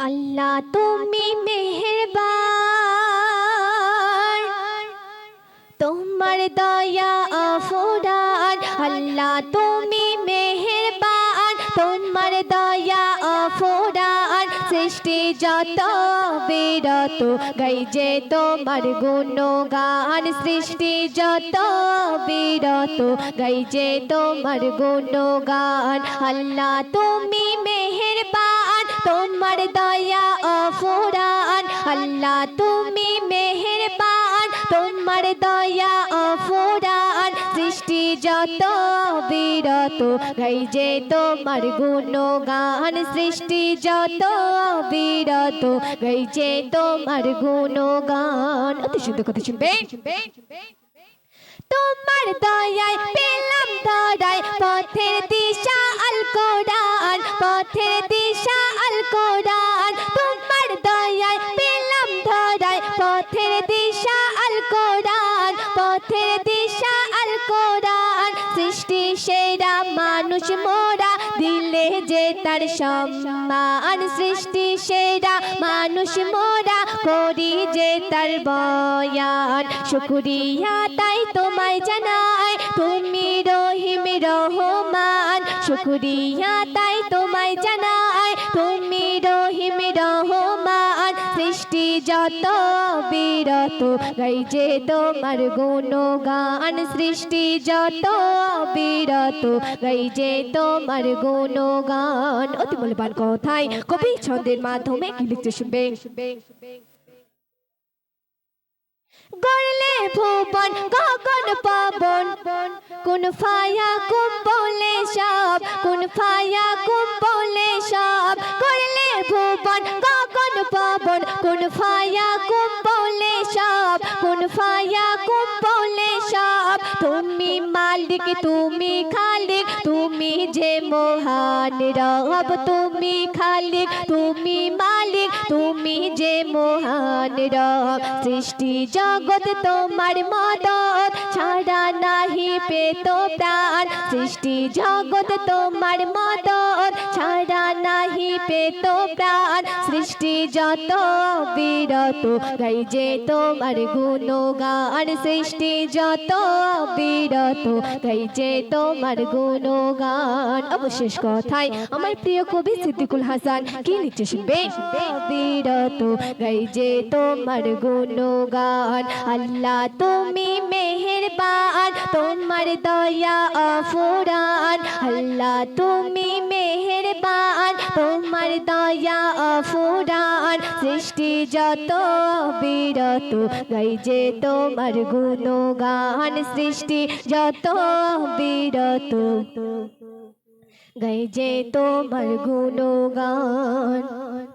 আল্লাহ তুমি মেহেরবান। তোমার দয়া অফুরান। আল্লাহ তুমি মেহেরবান। তোমার দয়া অফুরান। সৃষ্টি যত বিরত, গাই যে তোমার গুণগান। সৃষ্টি যত বিরত, গাই যে তোমার গুণগান। আল্লাহ তুমি মেহেরবান। তোমার দয়া অফুরান, সৃষ্টি যত বিরত গাই যে তোমার গুণগান, সৃষ্টি যত বিরত গাই যে তোমার গুণগান। অতি সুন্দর কথা শুনবে। তোমার দয়ায় পেলাম দয়ায় পথের দিশা আল কোরআন, পথের দিশা আল তোমার দয়ায় পেলাম ধরায় কোরআন পথের দিশা আল কোরআন। সৃষ্টি সেরা মানুষ মোরা, দিলে যে তার সম্মান। সৃষ্টি সেরা মানুষ মোরা, করি যে তার বয়ান। শুকুরিয়া তাই তোমায় জানাই, তুমি রহিম রহমান। শুকুরিয়া সৃষ্টি যত বিরত, গাই যে তোমার গুণগান, সৃষ্টি যত বিরত, গাই যে তোমার গুণগান। অতি মূল্যবান কথাই কবি ছন্দের মাধ্যমে কি লিখতে শুনবে? গড়লে ভুবন, গগন পবন, কোন ফায়া কুম্বলে সব, কোন ফায়া কুম্বলে গগন কোন ফায়া কুম্বলে সব, কোন ফায়া কুম্বলে সব। তুমি মালিক, তুমি খালিক, তুমি যে মহান রব, তুমি খালিক, তুমি মালিক যে মহান রব, সৃষ্টি জগৎ তোমার মদত, ছাড়া নাহি পেত প্রাণ। সৃষ্টি জগৎ তোমার মদত, ছাড়া নাহি পেত প্রাণ। সৃষ্টি যত বিরত গাই যে তোমার গুণগান সৃষ্টি যত বিরত, গাই যে তোমার গুণগান। অবশেষ কথায় আমার প্রিয় কবি সিদ্দিকুল হাসান কি লিখছে শুনবে? বিরত, গাই যে তোমার গুণগান। আল্লাহ তুমি মেহেরবান, তোমার দয়া অফুরান। আল্লাহ তুমি মেহেরবান তোমার দয়া অফুরান সৃষ্টি যত বিরত গাই যে তোমার গুণগান সৃষ্টি যত বিরত গাই যে তোমার গুণগান।